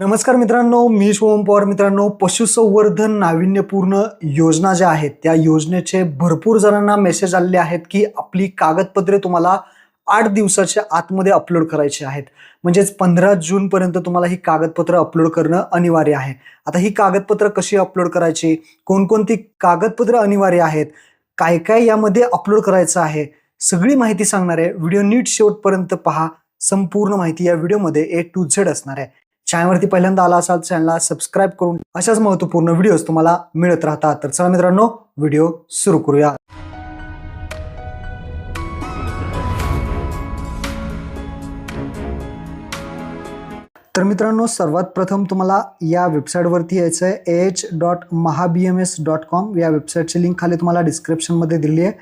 नमस्कार मित्रांनो मी शिवम पवार. मित्रांनो पशुसंवर्धन नाविन्यपूर्ण योजना ज्या आहेत त्या योजनेचे भरपूर जणांना मेसेज आलेले आहेत की आपली कागदपत्रे तुम्हाला आठ दिवसाच्या आतमध्ये अपलोड करायची आहेत. म्हणजेच पंधरा जूनपर्यंत तुम्हाला ही कागदपत्र अपलोड करणं अनिवार्य आहे. आता ही कागदपत्र कशी अपलोड करायची? कोणकोणती कागदपत्र अनिवार्य आहेत? काय काय यामध्ये अपलोड करायचं आहे? सगळी माहिती सांगणार आहे. व्हिडिओ नीट शेवटपर्यंत पहा. संपूर्ण माहिती या व्हिडिओमध्ये ए टू झेड असणार आहे. चॅनलवरती पहिल्यांदा आला असाल चॅनलला सबस्क्राईब करून अशाच महत्त्वपूर्ण व्हिडिओज तुम्हाला मिळत राहतात. तर चला मित्रांनो व्हिडिओ सुरू करूया. तर मित्रांनो सर्वात प्रथम तुम्हाला या वेबसाईटवरती यायचं आहे एच डॉट महाबी एम एस डॉट कॉम या वेबसाईटची लिंक खाली तुम्हाला डिस्क्रिप्शनमध्ये दिली आहे.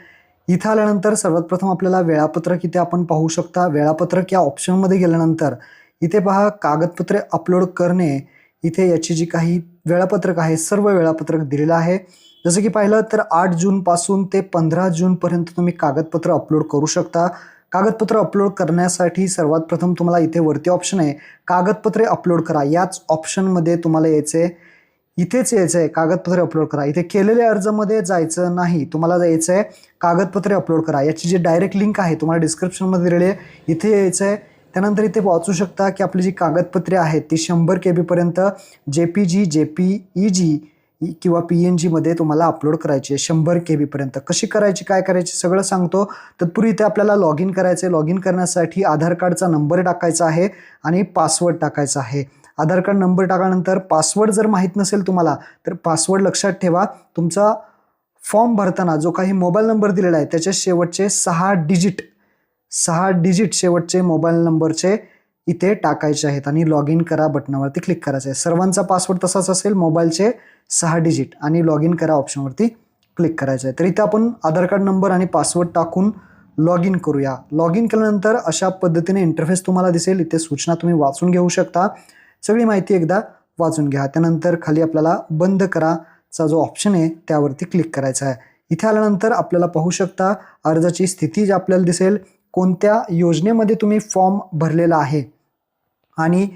इथं आल्यानंतर सर्वात प्रथम आपल्याला वेळापत्रक इथे आपण पाहू शकता. वेळापत्रक या ऑप्शनमध्ये गेल्यानंतर इथे पहा कागदपत्रे अपलोड करणे इथे याची जी काही वेळापत्रक आहे सर्व वेळापत्रक दिलेलं आहे. जसं की पाहिलं तर आठ जूनपासून ते पंधरा जूनपर्यंत तुम्ही कागदपत्र अपलोड करू शकता. कागदपत्र अपलोड करण्यासाठी सर्वात प्रथम तुम्हाला इथे वरती ऑप्शन आहे कागदपत्रे अपलोड करा. याच ऑप्शनमध्ये तुम्हाला यायचं आहे इथेच यायचं आहे कागदपत्रे अपलोड करा. इथे केलेल्या अर्जामध्ये जायचं नाही तुम्हाला जायचं आहे कागदपत्रे अपलोड करा. याची जी डायरेक्ट लिंक आहे तुम्हाला डिस्क्रिप्शनमध्ये दिलेली आहे इथे यायचं आहे त्यानंतर इथे वाचू शकता की आपली जी कागदपत्रे आहेत ती शंभर के बीपर्यंत जे पी जी जे पी ई जी किंवा पी एन जीमध्ये तुम्हाला अपलोड करायची आहे. शंभर के बीपर्यंत कशी करायची काय करायची सगळं सांगतो. तत्पूर्वी इथे आपल्याला लॉग इन करायचं आहे. लॉग इन करण्यासाठी आधार कार्डचा नंबर टाकायचा आहे आणि पासवर्ड टाकायचा आहे. आधार कार्ड नंबर टाकल्यानंतर पासवर्ड जर माहीत नसेल तुम्हाला तर पासवर्ड लक्षात ठेवा. तुमचा फॉर्म भरताना जो काही मोबाईल नंबर दिलेला आहे त्याच्या शेवटचे सहा डिजिट सहा डिजिट शेवटचे मोबाईल नंबरचे इथे टाकायचे आहेत आणि लॉग इन करा बटनावरती क्लिक करायचं आहे. सर्वांचा पासवर्ड तसाच असेल मोबाईलचे सहा डिजिट आणि लॉग इन करा ऑप्शनवरती क्लिक करायचं आहे. तर इथे आपण आधार कार्ड नंबर आणि पासवर्ड टाकून लॉग इन करूया. लॉग इन केल्यानंतर अशा पद्धतीने इंटरफेस तुम्हाला दिसेल. इथे सूचना तुम्ही वाचून घेऊ शकता. सगळी माहिती एकदा वाचून घ्या. त्यानंतर खाली आपल्याला बंद कराचा जो ऑप्शन आहे त्यावरती क्लिक करायचा आहे. इथे आल्यानंतर आपल्याला पाहू शकता अर्जाची स्थिती जी आपल्याला दिसेल कोणत्या योजनेमध्ये तुम्ही फॉर्म भरलेला आहे? आणि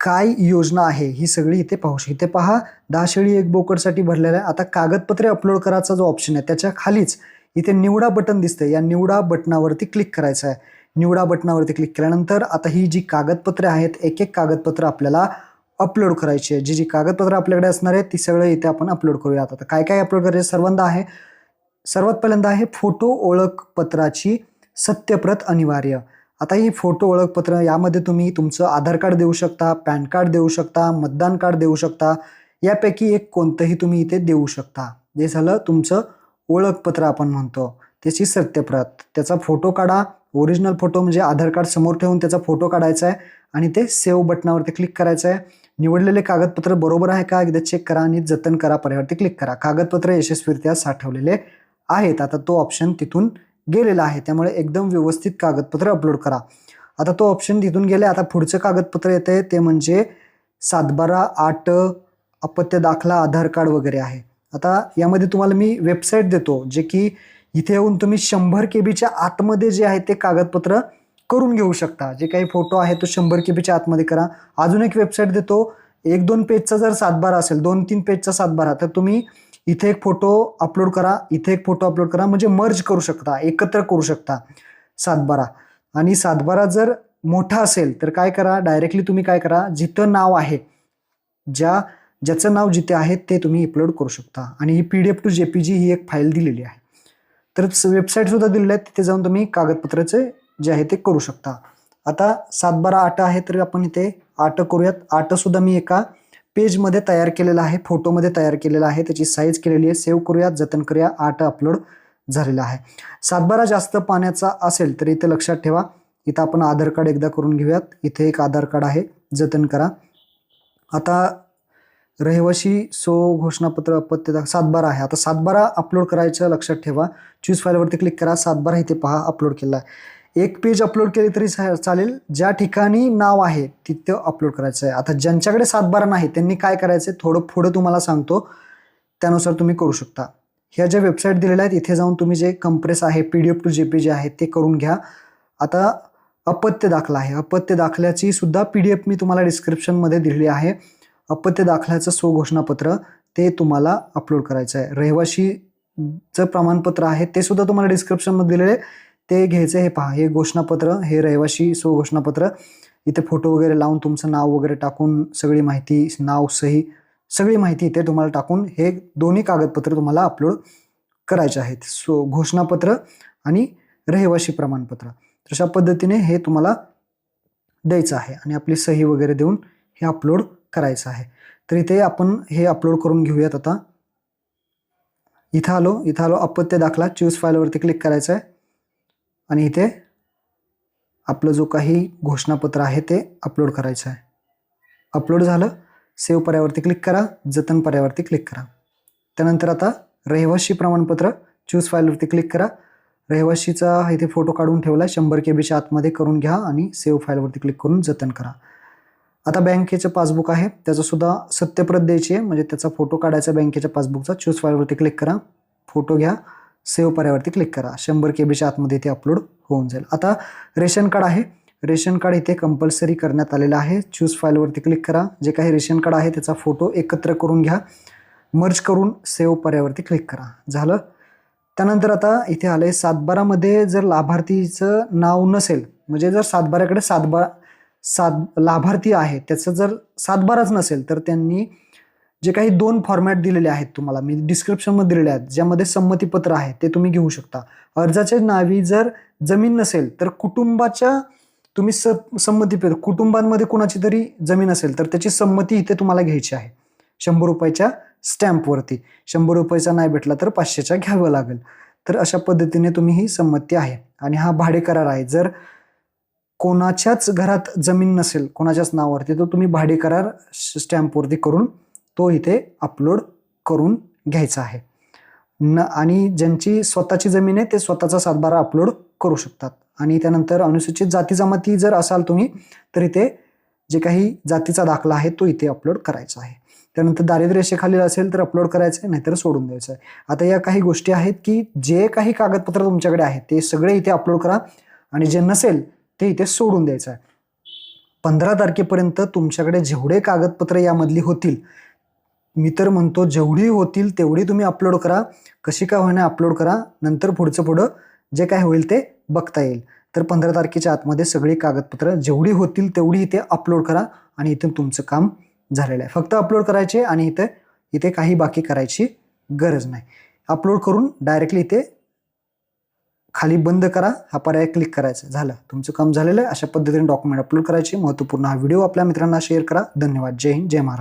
काय योजना आहे? ही सगळी इथे पाहू शकते इथे पहा. दहा शेळी एक बोकडसाठी भरलेला आहे. आता कागदपत्रे अपलोड करायचा जो ऑप्शन आहे त्याच्या खालीच इथे निवडा बटन दिसतं या निवडा बटनावरती क्लिक करायचं आहे. निवडा बटनावरती क्लिक केल्यानंतर आता ही जी कागदपत्रे आहेत एक एक कागदपत्र आपल्याला अपलोड करायची आहे. जी जी कागदपत्र आपल्याकडे असणार आहेत ती सगळं इथे आपण अपलोड करूयात. आता काय काय अपलोड करायचं सर्वांदा आहे. सर्वात पहिल्यांदा आहे फोटो ओळखपत्राची सत्यप्रत अनिवार्य. आता ही फोटो ओळखपत्र यामध्ये तुम्ही तुमचं आधार कार्ड देऊ शकता पॅन कार्ड देऊ शकता मतदान कार्ड देऊ शकता यापैकी एक कोणतंही तुम्ही इथे देऊ शकता. जे झालं तुमचं ओळखपत्र आपण म्हणतो. त्याची सत्यप्रत. त्याचा फोटो काढा. ओरिजिनल फोटो म्हणजे आधार कार्ड समोर ठेवून त्याचा फोटो काढायचा आहे आणि ते सेव्ह बटनावरती क्लिक करायचं आहे. निवडलेले कागदपत्र बरोबर आहे का? एकदा चेक करा आणि जतन करा पर्यावरती क्लिक करा. कागदपत्र यशस्वीरित्या साठवलेले आहेत. आता तो ऑप्शन तिथून गेलेला आहे. त्यामुळे एकदम व्यवस्थित कागदपत्र अपलोड करा. आता तो ऑप्शन तिथून गेले आता पुढचं कागदपत्र येते ते म्हणजे सातबारा आठ अपत्य दाखला आधार कार्ड वगैरे आहे. आता यामध्ये तुम्हाला मी वेबसाईट देतो जे की इथे येऊन तुम्ही शंभर के बीच्या आतमध्ये जे आहे ते कागदपत्र करून घेऊ शकता. जे काही फोटो आहे तो शंभर के बीच्या आतमध्ये करा. अजून एक वेबसाईट देतो. एक दोन पेजचा जर सातबारा असेल दोन तीन पेजचा सातबारा तर तुम्ही इथे एक फोटो अपलोड करा इथे एक फोटो अपलोड करा म्हणजे मर्ज करू शकता एकत्र करू शकता सातबारा. आणि सातबारा जर मोठा असेल तर काय करा डायरेक्टली तुम्ही काय करा जिथं नाव आहे ज्या ज्याचं नाव जिथे आहे ते तुम्ही अपलोड करू शकता. आणि ही P D F to J P G ही एक फाईल दिलेली आहे. तर वेबसाईटसुद्धा दिलेली आहे तिथे जाऊन तुम्ही कागदपत्राचे जे आहे ते करू शकता. आता सातबारा आठ आहे तर आपण इथे आठ करूयात. आठसुद्धा मी एका पेजमध्ये तयार केलेला आहे फोटोमध्ये तयार केलेला आहे त्याची साईज केलेली आहे. सेव्ह करूयात जतन करूया आठ अपलोड झालेला आहे. सातबारा जास्त पाण्याचा असेल तर इथे लक्षात ठेवा. इथं आपण आधार कार्ड एकदा करून घेऊयात. इथे एक आधार कार्ड आहे. जतन करा. आता रहिवाशी सो घोषणापत्र अपत्य सातबारा आहे. आता सातबारा अपलोड करायचं लक्षात ठेवा. चूज फाईलवरती क्लिक करा. सातबारा इथे पहा अपलोड केला आहे. एक पेज अपलोड केली तरी चा- चालेल. ज्या ठिकाणी नाव आहे तिथं अपलोड करायचं आहे. आता ज्यांच्याकडे सातबारा नाही त्यांनी काय करायचं आहे? थोडं पुढं तुम्हाला सांगतो. त्यानुसार तुम्ही करू शकता. ह्या ज्या वेबसाईट दिलेल्या आहेत इथे जाऊन तुम्ही जे कंप्रेस आहे P D F to J P G आहे ते करून घ्या. आता अपत्य दाखला आहे. अपत्य दाखल्याची सुद्धा पी डी एफ मी तुम्हाला डिस्क्रिप्शनमध्ये दिलेली आहे. अपत्य दाखल्याचं स्वघोषणापत्र ते तुम्हाला अपलोड करायचं आहे. रहिवाशीचं प्रमाणपत्र आहे ते सुद्धा तुम्हाला डिस्क्रिप्शनमध्ये दिलेले आहे. ते घ्यायचं हे पहा हे घोषणापत्र हे रहिवाशी स्वघोषणापत्र इथे फोटो वगैरे लावून तुमचं नाव वगैरे टाकून सगळी माहिती नाव सही सगळी माहिती इथे तुम्हाला टाकून हे दोन्ही कागदपत्र तुम्हाला अपलोड करायचे आहेत. सो घोषणापत्र आणि रहिवाशी प्रमाणपत्र. तशा अशा पद्धतीने हे तुम्हाला द्यायचं आहे आणि आपली सही वगैरे देऊन हे अपलोड करायचं आहे. तर इथे आपण हे अपलोड करून घेऊयात आता. इथं आलो इथं आलो अपत्य दाखला चूज फाईलवरती क्लिक करायचं आहे आणि इथे आपलं जो काही घोषणापत्र आहे ते अपलोड करायचं आहे. अपलोड झालं सेव्ह पर्यावरती क्लिक करा जतन पर्यावरती क्लिक करा. त्यानंतर आता रहिवाशी प्रमाणपत्र चूज फाईलवरती क्लिक करा. रहिवाशीचा इथे फोटो काढून ठेवला आहे शंभर के बीच्या आतमध्ये करून घ्या आणि सेव्ह फाईलवरती क्लिक करून जतन करा. आता बँकेचं पासबुक आहे त्याचंसुद्धा सत्यप्रत द्यायची आहे म्हणजे त्याचा फोटो काढायचा बँकेच्या पासबुकचा चूज फाईलवरती क्लिक करा. फोटो घ्या. सेव्ह पर्यावरती क्लिक करा. शंभर के बीच्या आतमध्ये ते अपलोड होऊन जाईल. आता रेशन कार्ड आहे. रेशन कार्ड इथे कंपल्सरी करण्यात आलेलं आहे. चूज फाईलवरती क्लिक करा. जे काही रेशन कार्ड आहे त्याचा फोटो एकत्र करून घ्या. मर्ज करून सेव्ह पर्यावरती क्लिक करा. झालं? त्यानंतर आता इथे आलं आहे सातबारामध्ये जर लाभार्थीचं नाव नसेल म्हणजे जर सातबाऱ्याकडे सातबारा सात लाभार्थी आहे त्याचं जर सातबाराच नसेल तर त्यांनी जे काही दोन फॉर्मॅट दिलेले आहेत तुम्हाला मी डिस्क्रिप्शनमध्ये दिलेले आहेत ज्यामध्ये संमतीपत्र आहे ते तुम्ही घेऊ शकता. अर्जाच्या नावी जर जमीन नसेल तर कुटुंबाच्या तुम्ही स संमतीपत्र कुटुंबांमध्ये कोणाची तरी जमीन असेल तर त्याची संमती इथे तुम्हाला घ्यायची आहे. शंभर रुपयाच्या स्टॅम्पवरती शंभर रुपयाचा नाही भेटला तर पाचशेच्या घ्यावं लागेल. तर अशा पद्धतीने तुम्ही ही संमती आहे. आणि हा भाडे करार आहे. जर कोणाच्याच घरात जमीन नसेल कोणाच्याच नावावरती तर तुम्ही भाडे करार स्टॅम्पवरती करून तो इथे अपलोड करून घ्यायचा आहे. न आणि ज्यांची स्वतःची जमीन आहे ते स्वतःचा सातबारा अपलोड करू शकतात. आणि त्यानंतर अनुसूचित जाती जमाती जर असाल तुम्ही तर इथे जे काही जातीचा दाखला आहे तो इथे अपलोड करायचा आहे. त्यानंतर दारिद्र्यरेषेखालील असेल तर अपलोड करायचं आहे नाहीतर सोडून द्यायचं आहे. आता या काही गोष्टी आहेत की जे काही कागदपत्र तुमच्याकडे आहेत ते सगळे इथे अपलोड करा. आणि जे नसेल ते इथे सोडून द्यायचं आहे. पंधरा तारखेपर्यंत तुमच्याकडे जेवढे कागदपत्र यामधली होतील मी तर म्हणतो जेवढी होतील तेवढी तुम्ही अपलोड करा. कशी काय होईना अपलोड करा. नंतर पुढचं पुढं जे काय होईल ते बघता येईल. तर पंधरा तारखेच्या आतमध्ये सगळी कागदपत्र जेवढी होतील तेवढी इथे अपलोड करा आणि इथून तुमचं काम झालेलं आहे. फक्त अपलोड करायचे आणि इथे इथे काही बाकी करायची गरज नाही. अपलोड करून डायरेक्टली इथे खाली बंद करा. हा पर्याय क्लिक करायचा. झालं. तुमचं काम झालेलं आहे. अशा पद्धतीने डॉक्युमेंट अपलोड करायचे. महत्त्वपूर्ण हा व्हिडिओ आपल्या मित्रांना शेअर करा. धन्यवाद. जय हिंद. जय महाराष्ट्र.